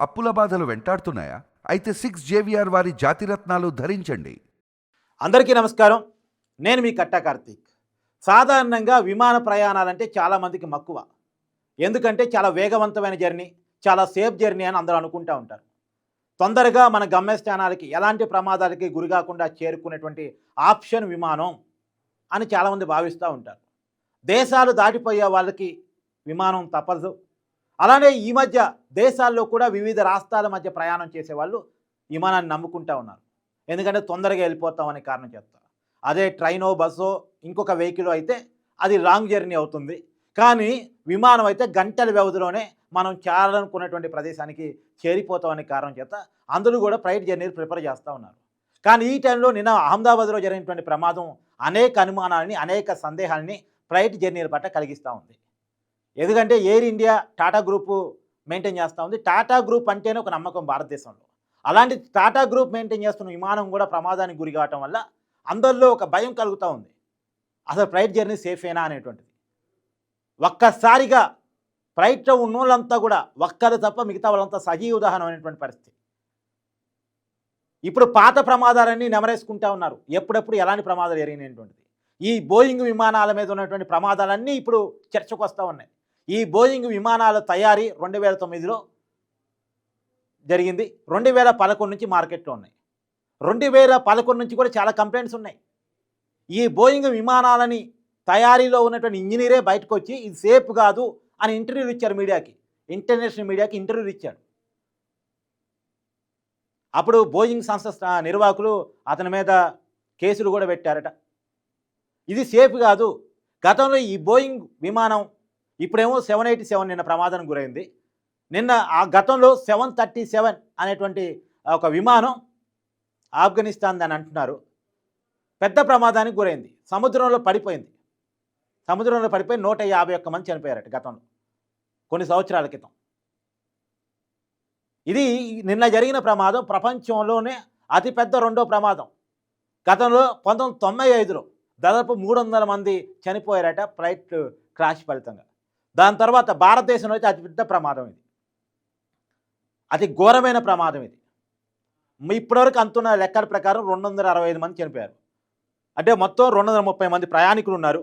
అప్పుల బాధలు వెంటాడుతున్నాయా? అయితే సిక్స్ జేవిఆర్ వారి జాతిరత్నాలు ధరించండి. అందరికీ నమస్కారం. నేను మీ కట్టా కార్తీక్. సాధారణంగా విమాన ప్రయాణాలంటే చాలామందికి మక్కువ. ఎందుకంటే చాలా వేగవంతమైన జర్నీ చాలా సేఫ్ జర్నీ అని అందరూ అనుకుంటూ ఉంటారు. తొందరగా మన గమ్యస్థానాలకి ఎలాంటి ప్రమాదాలకి గురి కాకుండా చేరుకునేటువంటి ఆప్షన్ విమానం అని చాలామంది భావిస్తూ ఉంటారు. దేశాలు దాటిపోయే వాళ్ళకి విమానం తప్పదు. అలానే ఈ మధ్య దేశాల్లో కూడా వివిధ రాష్ట్రాల మధ్య ప్రయాణం చేసేవాళ్ళు విమానాన్ని నమ్ముకుంటూ ఉన్నారు. ఎందుకంటే తొందరగా వెళ్ళిపోతామనే కారణం చెప్తారు అదే ట్రైనో బస్సో ఇంకొక వెహికల్ అయితే అది లాంగ్ జర్నీ అవుతుంది. కానీ విమానం అయితే గంటల వ్యవధిలోనే మనం చేరాలనుకున్నటువంటి ప్రదేశానికి చేరిపోతామనే కారణం చేత అందరూ కూడా ఫ్లైట్ జర్నీలు ప్రిపేర్ చేస్తూ ఉన్నారు. కానీ ఈ టైంలో నిన్న అహ్మదాబాద్లో జరిగినటువంటి ప్రమాదం అనేక అనుమానాలని అనేక సందేహాలని ఫ్లైట్ జర్నీల పట్ల కలిగిస్తూ ఉంది. ఎందుకంటే Air India Tata group maintain చేస్తూ ఉంది. టాటా గ్రూప్ అంటేనే ఒక నమ్మకం భారతదేశంలో. అలాంటి టాటా గ్రూప్ మెయింటైన్ చేస్తున్న విమానం కూడా ప్రమాదానికి గురి కావటం వల్ల అందరిలో ఒక భయం కలుగుతూ ఉంది. అసలు ఫ్లైట్ జర్నీ సేఫేనా అనేటువంటిది. ఒక్కసారిగా ఫ్లైట్లో ఉన్న వాళ్ళంతా కూడా ఒక్కరు తప్ప మిగతా వాళ్ళంతా సజీవ ఉదాహరణ అనేటువంటి పరిస్థితి. ఇప్పుడు పాత ప్రమాదాలన్నీ నెమరేసుకుంటా ఉన్నారు. ఎప్పుడెప్పుడు ఎలాంటి ప్రమాదాలు జరిగినటువంటిది ఈ బోయింగ్ విమానాల మీద ఉన్నటువంటి ప్రమాదాలన్నీ ఇప్పుడు చర్చకు వస్తూ ఉన్నాయి. ఈ బోయింగ్ విమానాల తయారీ రెండు వేల తొమ్మిదిలో జరిగింది. రెండు వేల పదకొండు నుంచి మార్కెట్లో ఉన్నాయి. రెండు వేల పదకొండు నుంచి కూడా చాలా కంప్లైంట్స్ ఉన్నాయి. ఈ బోయింగ్ విమానాలని తయారీలో ఉన్నటువంటి ఇంజనీరే బయటకు వచ్చి ఇది సేఫ్ కాదు అని ఇంటర్వ్యూలు ఇచ్చారు మీడియాకి. ఇంటర్నేషనల్ మీడియాకి ఇంటర్వ్యూలు ఇచ్చాడు అప్పుడు బోయింగ్ సంస్థ నిర్వాహకులు అతని మీద కేసులు కూడా పెట్టారట. ఇది సేఫ్ కాదు. గతంలో ఈ బోయింగ్ విమానం ఇప్పుడేమో సెవెన్ ఎయిటీ సెవెన్ నిన్న ప్రమాదానికి గురైంది. నిన్న ఆ గతంలో సెవెన్ థర్టీ సెవెన్ అనేటువంటి ఒక విమానం ఆఫ్ఘనిస్తాన్ అని అంటున్నారు. పెద్ద ప్రమాదానికి గురైంది. సముద్రంలో పడిపోయింది. సముద్రంలో పడిపోయి నూట యాభై ఒక్క మంది చనిపోయారట గతంలో కొన్ని సంవత్సరాల క్రితం. ఇది నిన్న జరిగిన ప్రమాదం. ప్రపంచంలోనే అతిపెద్ద రెండో ప్రమాదం. గతంలో పంతొమ్మిది తొంభై ఐదులో దాదాపు మూడు వందల మంది చనిపోయారట. ఫ్లైట్ క్రాష్ ఫలితంగా. దాని తర్వాత భారతదేశంలో అయితే అతిపెద్ద ప్రమాదం ఇది. అతి ఘోరమైన ప్రమాదం ఇది. ఇప్పటివరకు అంతున్న లెక్కల ప్రకారం రెండు వందల అరవై ఐదు మంది చనిపోయారు. అంటే మొత్తం రెండు వందల ముప్పై మంది ప్రయాణికులు ఉన్నారు.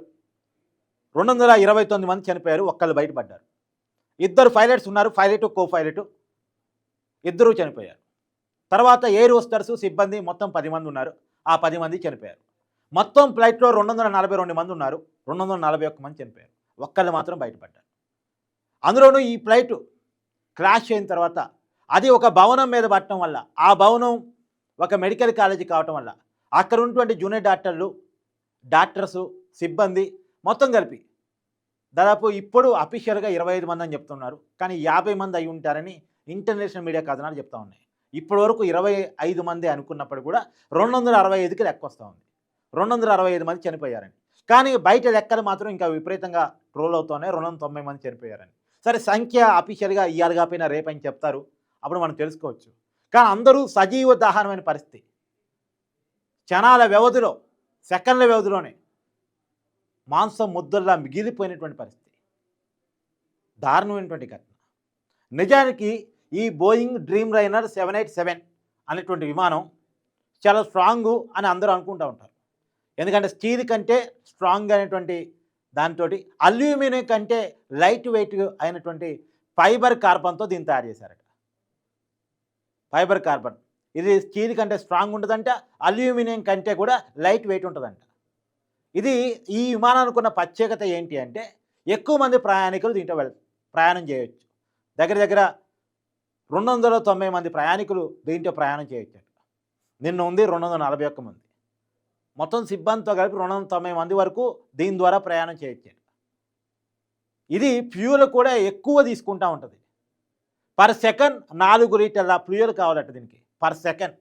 రెండు వందల ఇరవై తొమ్మిది మంది చనిపోయారు. ఒక్కళ్ళు బయటపడ్డారు. ఇద్దరు పైలట్స్ ఉన్నారు. పైలట్ కో పైలట్ ఇద్దరు చనిపోయారు. తర్వాత ఎయిర్ హోస్టర్స్ సిబ్బంది మొత్తం పది మంది ఉన్నారు. ఆ పది మంది చనిపోయారు. మొత్తం ఫ్లైట్లో రెండు వందల నలభై రెండు మంది ఉన్నారు. రెండు వందల నలభై ఒక్క మంది చనిపోయారు. ఒక్కళ్ళు మాత్రం బయటపడ్డారు. అందులోనూ ఈ ఫ్లైట్ క్రాష్ అయిన తర్వాత అది ఒక భవనం మీద పట్టడం వల్ల ఆ భవనం ఒక మెడికల్ కాలేజీ కావటం వల్ల అక్కడ ఉన్నటువంటి జూనియర్ డాక్టర్లు డాక్టర్సు సిబ్బంది మొత్తం కలిపి దాదాపు ఇప్పుడు అఫీషియల్గా ఇరవై ఐదు మంది అని చెప్తున్నారు. కానీ యాభై మంది అయి ఉంటారని ఇంటర్నేషనల్ మీడియా కథనాలు చెప్తా ఉన్నాయి. ఇప్పటి వరకు ఇరవై ఐదు మంది అనుకున్నప్పుడు కూడా రెండు వందల అరవై ఐదుకి లెక్క వస్తూ ఉంది. రెండు వందల అరవై ఐదు మంది చనిపోయారని. కానీ బయట లెక్కలు మాత్రం ఇంకా విపరీతంగా ట్రోల్ అవుతూనే రెండు వందల తొంభై మంది చనిపోయారని. సరే సంఖ్య అఫీషియల్గా ఇయ్యాలి కాపోయినా రేపని చెప్తారు. అప్పుడు మనం తెలుసుకోవచ్చు. కానీ అందరూ సజీవ దాహనమైన పరిస్థితి. క్షణాల వ్యవధిలో సెకండ్ల వ్యవధిలోనే మాంసం ముద్దల్లా మిగిలిపోయినటువంటి పరిస్థితి. దారుణమైనటువంటి ఘటన. నిజానికి ఈ Boeing Dreamliner seven eight seven అనేటువంటి విమానం చాలా స్ట్రాంగు అని అందరూ అనుకుంటూ ఉంటారు. ఎందుకంటే స్టీల్ కంటే స్ట్రాంగ్ అనేటువంటి దాంతో అల్యూమినియం కంటే లైట్ వెయిట్ అయినటువంటి ఫైబర్ కార్బన్తో దీన్ని తయారు చేశారట. Fibre carbon. ఇది స్టీల్ కంటే స్ట్రాంగ్ ఉంటుందంట అల్యూమినియం కంటే కూడా లైట్ వెయిట్ ఉంటుందంట. ఇది ఈ విమానానికి ఉన్న ప్రత్యేకత ఏంటి అంటే ఎక్కువ మంది ప్రయాణికులు దీంట్లో వెళ్ ప్రయాణం చేయొచ్చు. దగ్గర దగ్గర రెండు వందల తొంభై మంది ప్రయాణికులు దీంట్లో ప్రయాణం చేయొచ్చు నిన్న ఉంది రెండు వందల నలభై ఒక్క మంది. మొత్తం సిబ్బందితో కలిపి రెండు వందల తొంభై మంది వరకు దీని ద్వారా ప్రయాణం చేయొచ్చు. ఇది ఫ్యూల్ కూడా ఎక్కువ తీసుకుంటూ ఉంటుంది. పర్ సెకండ్ నాలుగు లీటర్ల ఫ్యూయల్ కావాలట దీనికి. Per second.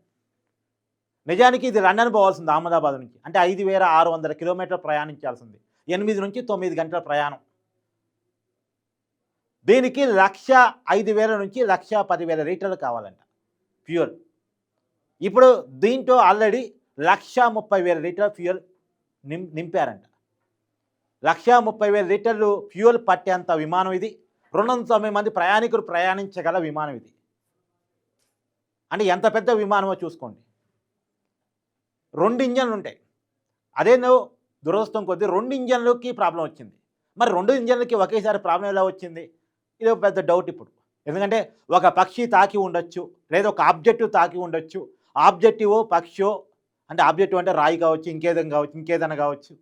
నిజానికి ఇది లండన్ పోవాల్సింది అహ్మదాబాద్ నుంచి. అంటే ఐదు వేల ఆరు వందల కిలోమీటర్లు ప్రయాణించాల్సింది. ఎనిమిది నుంచి తొమ్మిది గంటల ప్రయాణం. దీనికి లక్ష ఐదు వేల నుంచి లక్ష పదివేల లీటర్లు కావాలంట ఫ్యూయల్. ఇప్పుడు దీంట్లో ఆల్రెడీ లక్ష ముప్పై వేల లీటర్ ఫ్యూయల్ నిం నింపారంట. లక్ష ముప్పై వేల లీటర్లు ఫ్యూయల్ పట్టేంత విమానం ఇది. రెండు వందల తొంభై మంది ప్రయాణికులు ప్రయాణించగల విమానం ఇది. అంటే ఎంత పెద్ద విమానమో చూసుకోండి. రెండు ఇంజన్లు ఉంటాయి. అదేందో దురదృష్టం కొద్దీ రెండు ఇంజన్లకి ప్రాబ్లం వచ్చింది. మరి రెండు ఇంజన్లకి ఒకేసారి ప్రాబ్లం ఎలా వచ్చింది? ఇది ఒక పెద్ద డౌట్ ఇప్పుడు. ఎందుకంటే ఒక పక్షి తాకి ఉండొచ్చు లేదా ఒక ఆబ్జెక్టివ్ తాకి ఉండొచ్చు. ఆబ్జెక్టివో పక్షో అంటే ఆబ్జెక్టివ్ అంటే రాయి కావచ్చు ఇంకేదైనా కావచ్చు ఇంకేదైనా కావచ్చు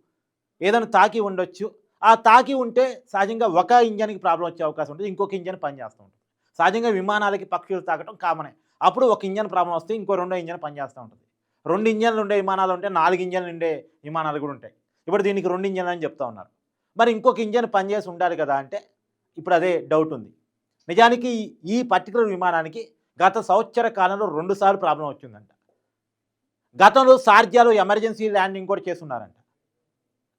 ఏదైనా తాకి ఉండొచ్చు. ఆ తాకి ఉంటే సహజంగా ఒక ఇంజన్కి ప్రాబ్లం వచ్చే అవకాశం ఉంటుంది ఇంకొక ఇంజన్ పనిచేస్తూ ఉంటుంది. సహజంగా విమానాలకి పక్షులు తాకటం కామనే. అప్పుడు ఒక ఇంజన్ ప్రాబ్లం వస్తే ఇంకో రెండో ఇంజన్ పనిచేస్తూ ఉంటుంది. రెండు ఇంజన్లు ఉండే విమానాలు ఉంటే నాలుగు ఇంజన్లు ఉండే విమానాలు కూడా ఉంటాయి. ఇప్పుడు దీనికి రెండు ఇంజన్లు అని చెప్తా ఉన్నారు. మరి ఇంకొక ఇంజన్ పనిచేసి ఉండాలి కదా అంటే ఇప్పుడు అదే డౌట్ ఉంది. నిజానికి ఈ పర్టికులర్ విమానానికి గత సంవత్సర కాలంలో రెండుసార్లు ప్రాబ్లం వచ్చిందంట. గతంలో సార్జాలో ఎమర్జెన్సీ ల్యాండింగ్ కూడా చేస్తున్నారంట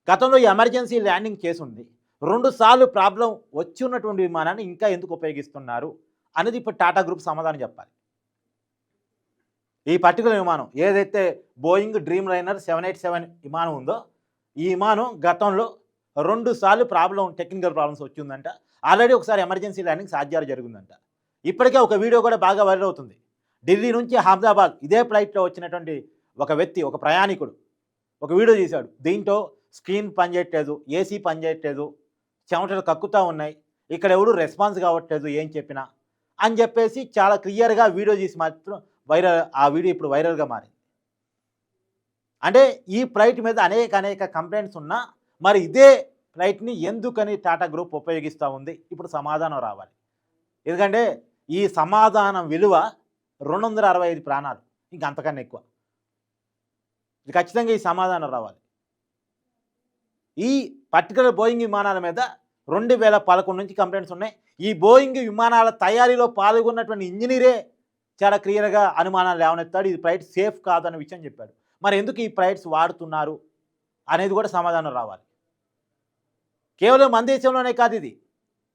గతంలో ఎమర్జెన్సీ ల్యాండింగ్ చేసింది. రెండు సార్లు ప్రాబ్లం వచ్చి ఉన్నటువంటి విమానాన్ని ఇంకా ఎందుకు ఉపయోగిస్తున్నారు అనేది ఇప్పుడు టాటా గ్రూప్ సమాధానం చెప్పాలి. ఈ పర్టికులర్ విమానం ఏదైతే Boeing Dreamliner seven eight seven విమానం ఉందో ఈ విమానం గతంలో రెండు సార్లు ప్రాబ్లం టెక్నికల్ ప్రాబ్లమ్స్ వచ్చిందంట. ఆల్రెడీ ఒకసారి ఎమర్జెన్సీ ల్యాండింగ్ సాధ్యాలు జరిగిందంట. ఇప్పటికే ఒక వీడియో కూడా బాగా వైరల్ అవుతుంది. ఢిల్లీ నుంచి అహ్మదాబాద్ ఇదే ఫ్లైట్లో వచ్చినటువంటి ఒక వ్యక్తి ఒక ప్రయాణికుడు ఒక వీడియో తీశాడు. దీంట్లో స్క్రీన్ పనిచేయట్లేదు ఏసీ పనిచేయట్లేదు చెమటలు కక్కుతూ ఉన్నాయి ఇక్కడ ఎవడు రెస్పాన్స్ కావట్లేదు ఏం చెప్పినా అని చెప్పేసి చాలా క్లియర్గా వీడియో తీసి మాత్రం వైరల్ ఆ వీడియో ఇప్పుడు వైరల్గా మారింది. అంటే ఈ ఫ్లైట్ మీద అనేక అనేక కంప్లైంట్స్ ఉన్నా మరి ఇదే ఫ్లైట్ని ఎందుకని టాటా గ్రూప్ ఉపయోగిస్తూ ఉంది? ఇప్పుడు సమాధానం రావాలి. ఎందుకంటే ఈ సమాధానం విలువ రెండు వందల అరవై ఐదు ప్రాణాలు ఇంకంతకన్నా ఎక్కువ. ఇది ఖచ్చితంగా ఈ సమాధానం రావాలి. ఈ పర్టికులర్ బోయింగ్ విమానాల మీద రెండు వేల పదకొండు నుంచి కంప్లైంట్స్ ఉన్నాయి. ఈ బోయింగ్ విమానాల తయారీలో పాల్గొన్నటువంటి ఇంజనీరే చాలా క్లియర్గా అనుమానాలు లేవనెత్తాడు. ఇది ఫ్లైట్ సేఫ్ కాదన్న విషయం చెప్పాడు. మరి ఎందుకు ఈ ఫ్లైట్స్ వాడుతున్నారు అనేది కూడా సమాధానం రావాలి. కేవలం మన దేశంలోనే కాదు ఇది.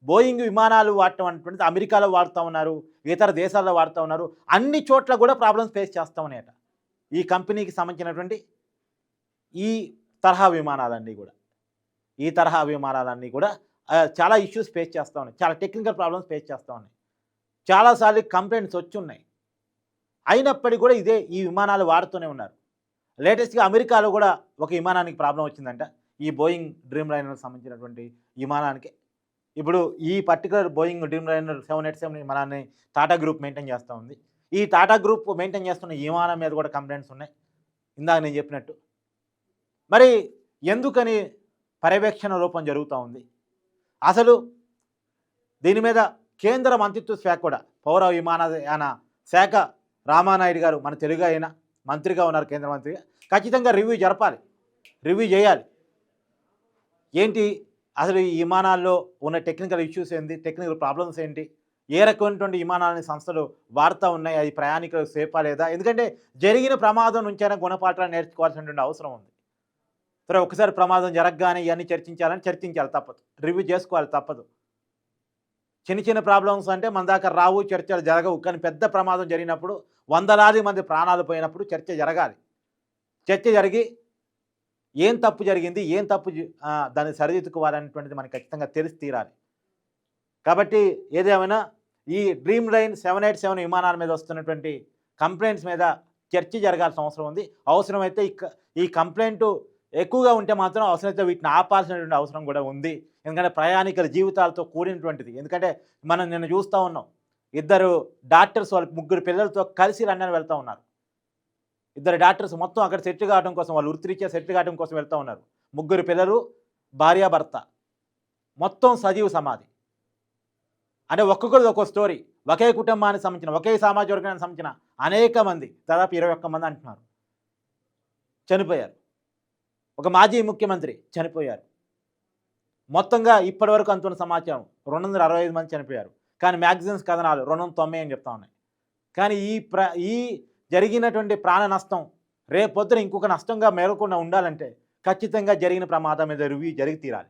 బోయింగ్ విమానాలు వాడటం అనేటువంటిది అమెరికాలో వాడుతూ ఉన్నారు ఇతర దేశాల్లో వాడుతూ ఉన్నారు. అన్ని చోట్ల కూడా ప్రాబ్లమ్స్ ఫేస్ చేస్తూ ఉన్నాయట. ఈ కంపెనీకి సంబంధించినటువంటి ఈ తరహా విమానాలన్నీ కూడా. ఈ తరహా విమానాలన్నీ కూడా చాలా ఇష్యూస్ ఫేస్ చేస్తూ ఉన్నాయి. చాలా టెక్నికల్ ప్రాబ్లమ్స్ ఫేస్ చేస్తూ ఉన్నాయి. చాలాసార్లు కంప్లైంట్స్ వచ్చి ఉన్నాయి అయినప్పటికీ కూడా ఇదే ఈ విమానాలు వాడుతూనే ఉన్నారు. లేటెస్ట్గా అమెరికాలో కూడా ఒక విమానానికి ప్రాబ్లం వచ్చిందంట. ఈ బోయింగ్ డ్రీమ్ లైనర్కి సంబంధించినటువంటి విమానానికి. ఇప్పుడు ఈ particular Boeing Dreamliner seven eight seven విమానాన్ని టాటా గ్రూప్ మెయింటైన్ చేస్తూ ఉంది. ఈ టాటా గ్రూప్ మెయింటైన్ చేస్తున్న ఈ విమానం మీద కూడా కంప్లైంట్స్ ఉన్నాయి. ఇందాక నేను చెప్పినట్టు. మరి ఎందుకని పర్యవేక్షణ రూపం జరుగుతూ ఉంది? అసలు దీని మీద కేంద్ర మంత్రిత్వ శాఖ కూడా పౌర విమానయాన శాఖ రామానాయుడు గారు మన తెలుగు అయిన మంత్రిగా ఉన్నారు కేంద్ర మంత్రిగా ఖచ్చితంగా రివ్యూ జరపాలి. రివ్యూ చేయాలి. ఏంటి? అసలు ఈ విమానాల్లో ఉన్న టెక్నికల్ ఇష్యూస్ ఏంటి? టెక్నికల్ ప్రాబ్లమ్స్ ఏంటి? ఏ రకమైనటువంటి విమానాలని సంస్థలు వాడుతూ ఉన్నాయి. అది ప్రయాణికులు సేఫా లేదా? ఎందుకంటే జరిగిన ప్రమాదం నుంచైనా గుణపాఠాలు నేర్చుకోవాల్సినటువంటి అవసరం ఉంది. సరే ఒకసారి ప్రమాదం జరగగానే ఇవన్నీ చర్చించాలని చర్చించాలి తప్పదు. రివ్యూ చేసుకోవాలి తప్పదు. చిన్న చిన్న ప్రాబ్లమ్స్ అంటే మన దాకా రావు చర్చలు జరగవు. కానీ పెద్ద ప్రమాదం జరిగినప్పుడు వందలాది మంది ప్రాణాలు పోయినప్పుడు చర్చ జరగాలి. చర్చ జరిగి ఏం తప్పు జరిగింది ఏం తప్పు దాన్ని సరిదిద్దుకోవాలనేటువంటిది మనకి ఖచ్చితంగా తెలిసి తీరాలి. కాబట్టి ఏదేమైనా ఈ Dreamliner seven eight seven విమానాల మీద వస్తున్నటువంటి కంప్లైంట్స్ మీద చర్చ జరగాల్సిన అవసరం ఉంది. అవసరమైతే ఈ క- ఈ కంప్లైంట్ ఎక్కువగా ఉంటే మాత్రం అవసరమైతే వీటిని ఆపాల్సినటువంటి అవసరం కూడా ఉంది. ఎందుకంటే ప్రయాణికుల జీవితాలతో కూడినటువంటిది. ఎందుకంటే మనం నిన్న చూస్తూ ఉన్నాం. ఇద్దరు డాక్టర్స్ వాళ్ళ ముగ్గురు పిల్లలతో కలిసి లండన్ వెళ్తూ ఉన్నారు. ఇద్దరు డాక్టర్స్ మొత్తం అక్కడ సెటిల్ కావడం కోసం వాళ్ళు వృత్తిరీత్యా సెటిల్ కావడం కోసం వెళ్తూ ఉన్నారు. ముగ్గురు పిల్లలు భార్యాభర్త. మొత్తం సజీవ సమాధి. అంటే ఒక్కొక్కరిది ఒక్కో స్టోరీ ఒకే కుటుంబానికి సంబంధించిన ఒకే సామాజిక వర్గానికి సంబంధించిన అనేక మంది దాదాపు ఇరవై ఒక్క మంది అంటున్నారు. చనిపోయారు. ఒక మాజీ ముఖ్యమంత్రి చనిపోయారు. మొత్తంగా ఇప్పటివరకు అంతున్న సమాచారం రెండు వందల అరవై ఐదు మంది చనిపోయారు. కానీ మ్యాగజైన్స్ కథనాలు రెండు వందల తొంభై అని చెప్తా ఉన్నాయి. కానీ ఈ ప్ర ఈ జరిగినటువంటి ప్రాణ నష్టం రేపొద్దున ఇంకొక నష్టంగా మేలకుండా ఉండాలంటే ఖచ్చితంగా జరిగిన ప్రమాదం మీద రివ్యూ జరిగి తీరాలి.